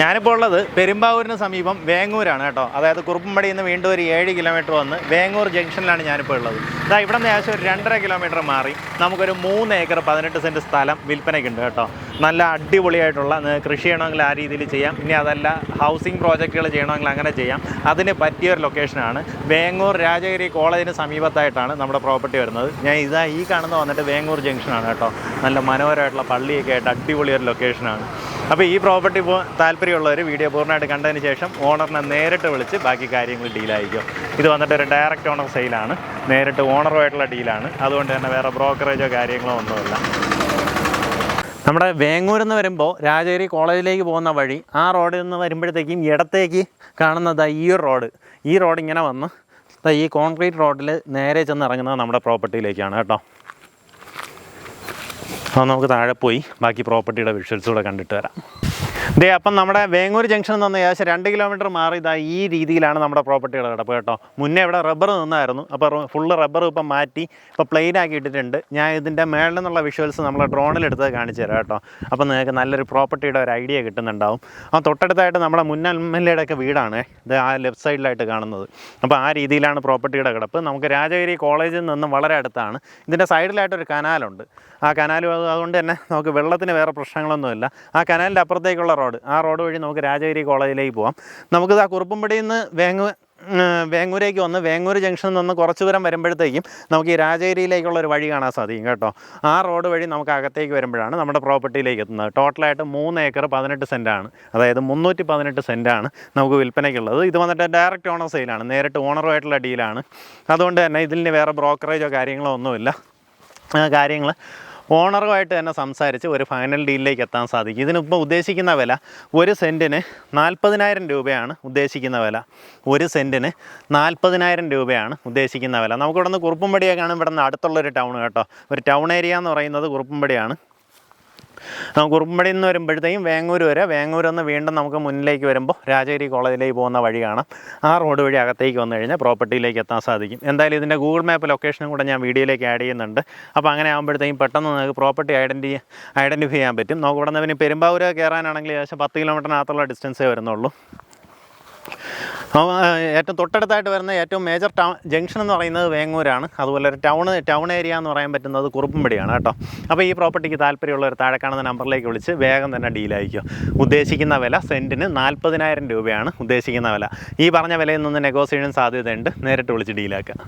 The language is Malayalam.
ഞാനിപ്പോൾ ഉള്ളത് പെരുമ്പാവൂരിന് സമീപം വേങ്ങൂരാണ് കേട്ടോ. അതായത് കുറുപ്പുംപടിയിൽ നിന്ന് വീണ്ടും ഒരു ഏഴ് കിലോമീറ്റർ വന്ന് വേങ്ങൂർ ജംഗ്ഷനിലാണ് ഞാനിപ്പോൾ ഉള്ളത്. ഇതാ ഇവിടെ നിന്ന് ഏകദേശം ഒരു രണ്ടര കിലോമീറ്റർ മാറി നമുക്കൊരു മൂന്ന് ഏക്കർ പതിനെട്ട് സെന്റ് സ്ഥലം വിൽപ്പനയ്ക്കുണ്ട് കേട്ടോ. നല്ല അടിപൊളിയായിട്ടുള്ള കൃഷി ചെയ്യണമെങ്കിൽ ആ രീതിയിൽ ചെയ്യാം. ഇനി അതല്ല ഹൗസിംഗ് പ്രോജക്റ്റുകൾ ചെയ്യണമെങ്കിൽ അങ്ങനെ ചെയ്യാം. അതിന് പറ്റിയ ഒരു ലൊക്കേഷനാണ് വേങ്ങൂർ രാജഗിരി കോളേജിന് സമീപത്തായിട്ടാണ് നമ്മുടെ പ്രോപ്പർട്ടി വരുന്നത്. ഞാൻ ഇതാ ഈ കാണുന്ന വന്നിട്ട് വേങ്ങൂർ ജംഗ്ഷനാണ് കേട്ടോ. നല്ല മനോഹരമായിട്ടുള്ള പള്ളിയൊക്കെ ആയിട്ട് അടിപൊളിയൊരു ലൊക്കേഷനാണ് അപ്പോൾ ഈ പ്രോപ്പർട്ടി പോ താല്പര്യമുള്ളവർ വീഡിയോ പൂർണമായിട്ട് കണ്ടതിന് ശേഷം ഓണറിനെ നേരിട്ട് വിളിച്ച് ബാക്കി കാര്യങ്ങൾ ഡീലായിരിക്കും ഇത് വന്നിട്ട് ഒരു ഡയറക്റ്റ് ഓണർ സെയിലാണ് നേരിട്ട് ഓണറുമായിട്ടുള്ള ഡീലാണ് അതുകൊണ്ട് തന്നെ വേറെ ബ്രോക്കറേജോ കാര്യങ്ങളോ ഒന്നുമില്ല. നമ്മുടെ വേങ്ങൂർ എന്ന് വരുമ്പോൾ രാജഗിരി കോളേജിലേക്ക് പോകുന്ന വഴി ആ റോഡിൽ നിന്ന് വരുമ്പോഴത്തേക്കും ഇടത്തേക്ക് കാണുന്നത് ഈ ഒരു റോഡ്. ഈ റോഡ് ഇങ്ങനെ വന്ന് ഈ കോൺക്രീറ്റ് റോഡിൽ നേരെ ചെന്ന് ഇറങ്ങുന്നത് നമ്മുടെ പ്രോപ്പർട്ടിയിലേക്കാണ് കേട്ടോ. അപ്പോൾ നമുക്ക് താഴെ പോയി. ബാക്കി പ്രോപ്പർട്ടിയുടെ വിഷ്വൽസ് കൂടെ കണ്ടിട്ട് വരാം. ദേ അപ്പം നമ്മുടെ വേങ്ങൂർ ജംഗ്ഷനിൽ നിന്ന് ഏകദേശം രണ്ട് കിലോമീറ്റർ മാറി ഇതാ ഈ രീതിയിലാണ് നമ്മുടെ പ്രോപ്പർട്ടിയുടെ കിടപ്പ് കേട്ടോ. മുന്നേ ഇവിടെ റബ്ബർ നിന്നായിരുന്നു. അപ്പോൾ ഫുള്ള് റബ്ബർ ഇപ്പം മാറ്റി ഇപ്പോൾ പ്ലെയിൻ ആക്കി ഇട്ടിട്ടുണ്ട്. ഞാൻ ഇതിന്റെ മേളിൽ നിന്നുള്ള വിഷ്വൽസ് നമ്മളെ ഡ്രോണിൽ എടുത്ത് കാണിച്ചു തരാം കേട്ടോ. അപ്പോൾ നിങ്ങൾക്ക് നല്ലൊരു പ്രോപ്പർട്ടിയുടെ ഒരു ഐഡിയ കിട്ടുന്നുണ്ടാവും. ആ തൊട്ടടുത്തായിട്ട് നമ്മുടെ മുന്നൽ ഒക്കെ വീടാണ്. ഇത് ആ ലെഫ്റ്റ് സൈഡിലായിട്ട് കാണുന്നത്. അപ്പോൾ ആ രീതിയിലാണ് പ്രോപ്പർട്ടിയുടെ കിടപ്പ്. നമുക്ക് രാജഗിരി കോളേജിൽ നിന്നും വളരെ അടുത്താണ്. ഇതിന്റെ സൈഡിലായിട്ടൊരു കനാലുണ്ട് ആ കനാൽ അതുകൊണ്ട് തന്നെ നമുക്ക് വെള്ളത്തിന് വേറെ പ്രശ്നങ്ങളൊന്നുമില്ല. ആ കനാലിന്റെ അപ്പുറത്തേക്കുള്ള റോഡ്. ആ റോഡ് വഴി നമുക്ക് രാജഗിരി കോളേജിലേക്ക് പോകാം നമുക്കിത് ആ കുറുപ്പുംപടിയിൽ നിന്ന് വേങ്ങ വേങ്ങൂരേക്ക് വന്ന് വേങ്ങൂർ ജംഗ്ഷനിൽ നിന്ന് കുറച്ച് ദൂരം വരുമ്പോഴത്തേക്കും നമുക്ക് ഈ രാജഗിരിയിലേക്കുള്ള ഒരു വഴി കാണാൻ സാധിക്കും കേട്ടോ. ആ റോഡ് വഴി നമുക്ക് അകത്തേക്ക് വരുമ്പോഴാണ് നമ്മുടെ പ്രോപ്പർട്ടിയിലേക്ക് എത്തുന്നത്. ടോട്ടലായിട്ട് മൂന്ന് ഏക്കർ പതിനെട്ട് സെന്റാണ്. അതായത് മുന്നൂറ്റി പതിനെട്ട് സെന്റാണ് നമുക്ക് വിൽപ്പനയ്ക്കുള്ളത്. ഇത് വന്നിട്ട് ഡയറക്റ്റ് ഓണർ സെയിലാണ്. നേരിട്ട് ഓണറുമായിട്ടുള്ള ഡീലാണ്. അതുകൊണ്ട് തന്നെ ഇതിന് വേറെ ബ്രോക്കറേജോ കാര്യങ്ങളോ ഒന്നുമില്ല. കാര്യങ്ങൾ ഓണറുമായിട്ട് തന്നെ സംസാരിച്ച് ഒരു ഫൈനൽ ഡീലിലേക്ക് എത്താൻ സാധിക്കും. ഇതിനിപ്പോൾ ഉദ്ദേശിക്കുന്ന വില ഒരു സെന്റിന് നാൽപ്പതിനായിരം രൂപയാണ് ഉദ്ദേശിക്കുന്ന വില. ഒരു സെന്റിന് നാൽപ്പതിനായിരം രൂപയാണ് ഉദ്ദേശിക്കുന്ന വില. നമുക്കിവിടെ നിന്ന് കുറുപ്പുംപടിയൊക്കെയാണ് ഇവിടെ നിന്ന് അടുത്തുള്ളൊരു ടൗൺ കേട്ടോ. ഒരു ടൗൺ ഏരിയ എന്ന് പറയുന്നത് കുറുപ്പുംപടിയാണ്. നമുക്ക് ഉറുമ്പടി നിന്ന് വരുമ്പോഴത്തേക്കും വേങ്ങൂർ വരെ. വേങ്ങൂരിൽ നിന്ന് വീണ്ടും നമുക്ക് മുന്നിലേക്ക് വരുമ്പോൾ രാജഗിരി കോളേജിലേക്ക് പോകുന്ന വഴി കാണാം. ആ റോഡ് വഴി അകത്തേക്ക് വന്നു കഴിഞ്ഞാൽ പ്രോപ്പർട്ടിയിലേക്ക് എത്താൻ സാധിക്കും. എന്തായാലും ഇതിന്റെ ഗൂഗിൾ മാപ്പ് ലൊക്കേഷനും കൂടെ ഞാൻ വീഡിയോയിലേക്ക് ആഡ് ചെയ്യുന്നുണ്ട്. അപ്പോൾ അങ്ങനെ ആകുമ്പോഴത്തേക്കും പെട്ടെന്ന് നിങ്ങൾക്ക് പ്രോപ്പർട്ടി ഐഡന്റി ഐഡന്റിഫൈ ചെയ്യാൻ പറ്റും. നമുക്ക് ഇവിടെ നിന്ന് പിന്നെ പെരുമ്പാവൂർ കയറാനാണെങ്കിൽ ഏകദേശം പത്ത് കിലോമീറ്ററിനകത്തുള്ള ഡിസ്റ്റൻസേ വരുന്നുള്ളൂ. ഏറ്റവും തൊട്ടടുത്തായിട്ട് വരുന്ന ഏറ്റവും മേജർ ടൗൺ ജംഗ്ഷൻ എന്ന് പറയുന്നത് വേങ്ങൂരാണ്. അതുപോലെ ഒരു ടൗൺ ടൗൺ ഏരിയ എന്ന് പറയാൻ പറ്റുന്നത് കുറുപ്പുംപടിയാണ് കേട്ടോ. അപ്പോൾ ഈ പ്രോപ്പർട്ടിക്ക് താല്പര്യമുള്ളവർ താഴെ കാണുന്ന നമ്പറിലേക്ക് വിളിച്ച് വേഗം തന്നെ ഡീലായിരിക്കും ഉദ്ദേശിക്കുന്ന വില സെന്റിന് നാൽപ്പതിനായിരം രൂപയാണ് ഉദ്ദേശിക്കുന്ന വില. ഈ പറഞ്ഞ വിലയിൽ നിന്ന് നെഗോസിയേഷൻ സാധ്യതയുണ്ട്. നേരിട്ട് വിളിച്ച് ഡീലാക്കുക